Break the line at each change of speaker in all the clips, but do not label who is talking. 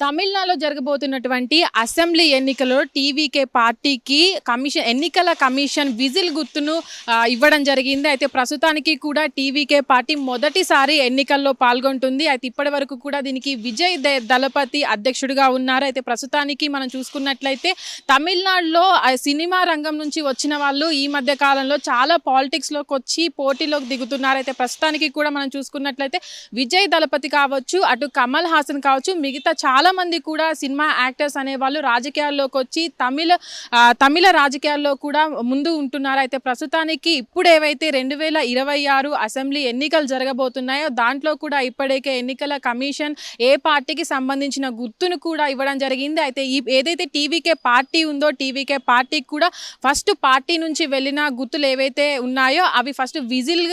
తమిళనాడులో జరగబోతున్నటువంటి అసెంబ్లీ ఎన్నికల్లో టీవీకే పార్టీకి కమిషన్ ఎన్నికల కమిషన్ విజిల్ గుర్తును ఇవ్వడం జరిగింది. అయితే ప్రస్తుతానికి కూడా టీవీకే పార్టీ మొదటిసారి ఎన్నికల్లో పాల్గొంటుంది. అయితే ఇప్పటి వరకు కూడా దీనికి విజయ్ దళపతి అధ్యక్షుడిగా ఉన్నారు. అయితే ప్రస్తుతానికి మనం చూసుకున్నట్లయితే తమిళనాడులో సినిమా రంగం నుంచి వచ్చిన వాళ్ళు ఈ మధ్య కాలంలో చాలా పాలిటిక్స్లోకి వచ్చి పోటీలోకి దిగుతున్నారు. అయితే ప్రస్తుతానికి కూడా మనం చూసుకున్నట్లయితే విజయ్ దళపతి కావచ్చు అటు కమల్ హాసన్ కావచ్చు మిగతా చాలా మంది కూడా సినిమా యాక్టర్స్ అనే వాళ్ళు రాజకీయాల్లోకి వచ్చి తమిళ తమిళ రాజకీయాల్లో కూడా ముందు ఉంటున్నారు. అయితే ప్రస్తుతానికి ఇప్పుడు ఏవైతే రెండు వేల ఇరవై ఆరు అసెంబ్లీ ఎన్నికలు జరగబోతున్నాయో దాంట్లో కూడా ఇప్పటికే ఎన్నికల కమిషన్ ఏ పార్టీకి సంబంధించిన గుర్తును కూడా ఇవ్వడం జరిగింది. అయితే ఈ ఏదైతే టీవీకే పార్టీ ఉందో టీవీకే పార్టీకి కూడా ఫస్ట్ పార్టీ నుంచి వెళ్ళిన గుర్తులు ఏవైతే ఉన్నాయో అవి first whistle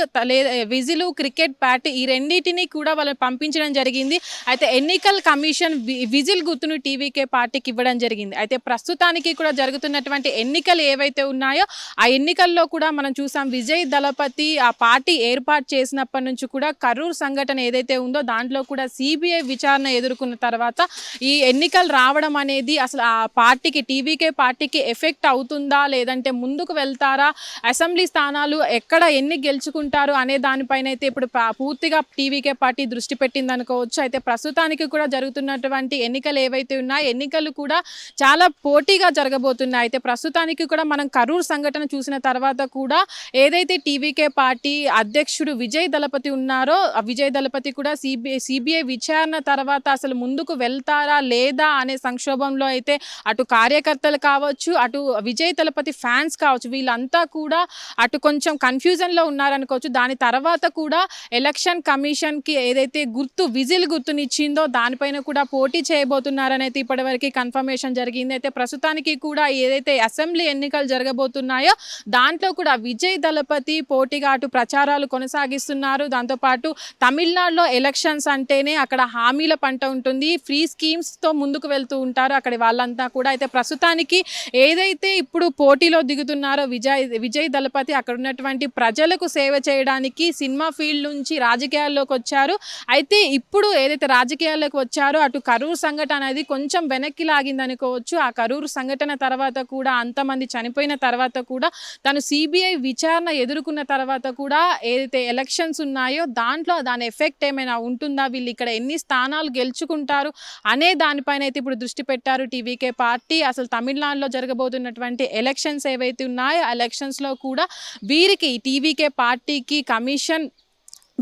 whistle cricket bat ఈ రెండింటిని కూడా వాళ్ళు పంపించడం జరిగింది. అయితే ఎన్నికల కమిషన్ విజిల్ గుర్తును టీవీకే పార్టీకి ఇవ్వడం జరిగింది. అయితే ప్రస్తుతానికి కూడా జరుగుతున్నటువంటి ఎన్నికలు ఏవైతే ఉన్నాయో ఆ ఎన్నికల్లో కూడా మనం చూసాం విజయ్ దళపతి ఆ పార్టీ ఏర్పాటు చేసినప్పటి నుంచి కూడా కరూర్ సంఘటన ఏదైతే ఉందో దాంట్లో కూడా సిబిఐ విచారణ ఎదుర్కొన్న తర్వాత ఈ ఎన్నికలు రావడం అనేది అసలు ఆ పార్టీకి టీవీకే పార్టీకి ఎఫెక్ట్ అవుతుందా లేదంటే ముందుకు వెళ్తారా అసెంబ్లీ స్థానాలు ఎక్కడ ఎన్ని గెలుచుకుంటారు అనే దానిపైన అయితే ఇప్పుడు పూర్తిగా టీవీకే పార్టీ దృష్టి పెట్టింది అనుకోవచ్చు అయితే ప్రస్తుతానికి కూడా జరుగుతున్నటువంటి ఎన్నికలు ఏవైతే ఉన్నాయో ఎన్నికలు కూడా చాలా పోటీగా జరగబోతున్నాయి. అయితే ప్రస్తుతానికి కూడా మనం కరూర్ సంఘటన చూసిన తర్వాత కూడా ఏదైతే టీవీకే పార్టీ అధ్యక్షుడు విజయ్ దళపతి ఉన్నారో విజయ్ దళపతి కూడా సిబిఐ సిబిఐ విచారణ తర్వాత అసలు ముందుకు వెళ్తారా లేదా అనే సంక్షోభంలో అయితే అటు కార్యకర్తలు కావచ్చు అటు విజయ్ దళపతి ఫ్యాన్స్ కావచ్చు వీళ్ళంతా కూడా అటు కొంచెం కన్ఫ్యూజన్లో ఉన్నారనుకోవచ్చు. దాని తర్వాత కూడా ఎలక్షన్ కమిషన్కి ఏదైతే గుర్తు విజిల్ గుర్తునిచ్చిందో దానిపైన కూడా పోటీ చేయబోతున్నారని అయితే ఇప్పటివరకు కన్ఫర్మేషన్ జరిగింది అయితే ప్రస్తుతానికి కూడా ఏదైతే అసెంబ్లీ ఎన్నికలు జరగబోతున్నాయో దాంట్లో కూడా విజయ్ దళపతి పోటీగా అటు ప్రచారాలు కొనసాగిస్తున్నారు. దాంతోపాటు తమిళనాడులో ఎలక్షన్స్ అంటేనే అక్కడ హామీల పంట ఉంటుంది. ఫ్రీ స్కీమ్స్తో ముందుకు వెళ్తూ ఉంటారు. అక్కడ వాళ్ళంతా కూడా అయితే ప్రస్తుతానికి ఏదైతే ఇప్పుడు పోటీలో దిగుతున్నారో విజయ్ విజయ్ దళపతి అక్కడ ఉన్నటువంటి ప్రజలకు సేవ చేయడానికి సినిమా ఫీల్డ్ నుంచి రాజకీయాల్లోకి వచ్చారు. అయితే ఇప్పుడు ఏదైతే రాజకీయాల్లోకి వచ్చారో అటు కరూరు సంఘటన అనేది కొంచెం వెనక్కి లాగింది అనుకోవచ్చు. ఆ కరూరు సంఘటన తర్వాత కూడా అంతమంది చనిపోయిన తర్వాత కూడా తను సిబిఐ విచారణ ఎదుర్కొన్న తర్వాత కూడా ఏదైతే ఎలక్షన్స్ ఉన్నాయో దాంట్లో దాని ఎఫెక్ట్ ఏమైనా ఉంటుందా? వీళ్ళు ఇక్కడ ఎన్ని స్థానాలు గెలుచుకుంటారు అనే దానిపైన అయితే ఇప్పుడు దృష్టి పెట్టారు టీవీకే పార్టీ. అసలు తమిళనాడులో జరగబోతున్నటువంటి ఎలక్షన్స్ ఏవైతే ఉన్నాయో ఆ ఎలక్షన్స్లో కూడా వీరికి టీవీకే పార్టీకి కమిషన్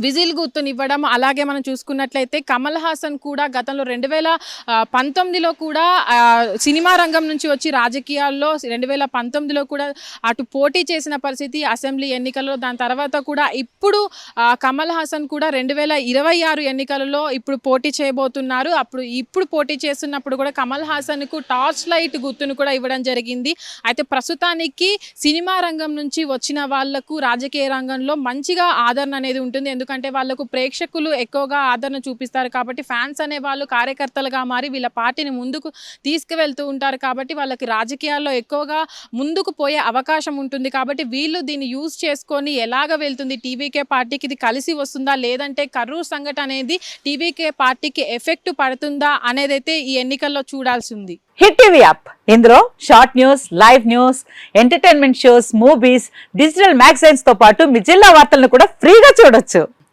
విజిల్ గుర్తునివ్వడం అలాగే మనం చూసుకున్నట్లయితే కమల్ హాసన్ కూడా గతంలో రెండు వేల పంతొమ్మిదిలో కూడా సినిమా రంగం నుంచి వచ్చి రాజకీయాల్లో రెండు వేల పంతొమ్మిదిలో కూడా అటు పోటీ చేసిన పరిస్థితి అసెంబ్లీ ఎన్నికల్లో దాని తర్వాత కూడా ఇప్పుడు కమల్ హాసన్ కూడా రెండు వేల ఇరవై ఆరు ఎన్నికలలో ఇప్పుడు పోటీ చేయబోతున్నారు. అప్పుడు ఇప్పుడు పోటీ చేస్తున్నప్పుడు కూడా కమల్ హాసన్కు టార్చ్ లైట్ గుర్తును కూడా ఇవ్వడం జరిగింది. అయితే ప్రస్తుతానికి సినిమా రంగం నుంచి వచ్చిన వాళ్ళకు రాజకీయ రంగంలో మంచిగా ఆదరణ అనేది ఉంటుంది. ఎందుకంటే వాళ్ళకు ప్రేక్షకులు ఎక్కువగా ఆదరణ చూపిస్తారు కాబట్టి ఫ్యాన్స్ అనే వాళ్ళు కార్యకర్తలుగా మారి వీళ్ళ పార్టీని ముందుకు తీసుకువెళ్తూ ఉంటారు కాబట్టి వాళ్ళకి రాజకీయాల్లో ఎక్కువగా ముందుకు పోయే అవకాశం ఉంటుంది కాబట్టి వీళ్ళు దీన్ని యూజ్ చేసుకొని ఎలాగ వెళ్తుంది? టీవీకే పార్టీకి ఇది కలిసి వస్తుందా? లేదంటే కర్రూరు సంఘటన అనేది టీవీకే పార్టీకి ఎఫెక్ట్ పడుతుందా అనేది అయితే ఈ ఎన్నికల్లో చూడాల్సి ఉంది
హిట్ టీవీ యాప్. ఇందులో short news live news entertainment shows movies digital మ్యాగజైన్స్తో పాటు మీ జిల్లా వార్తలను కూడా ఫ్రీగా చూడొచ్చు.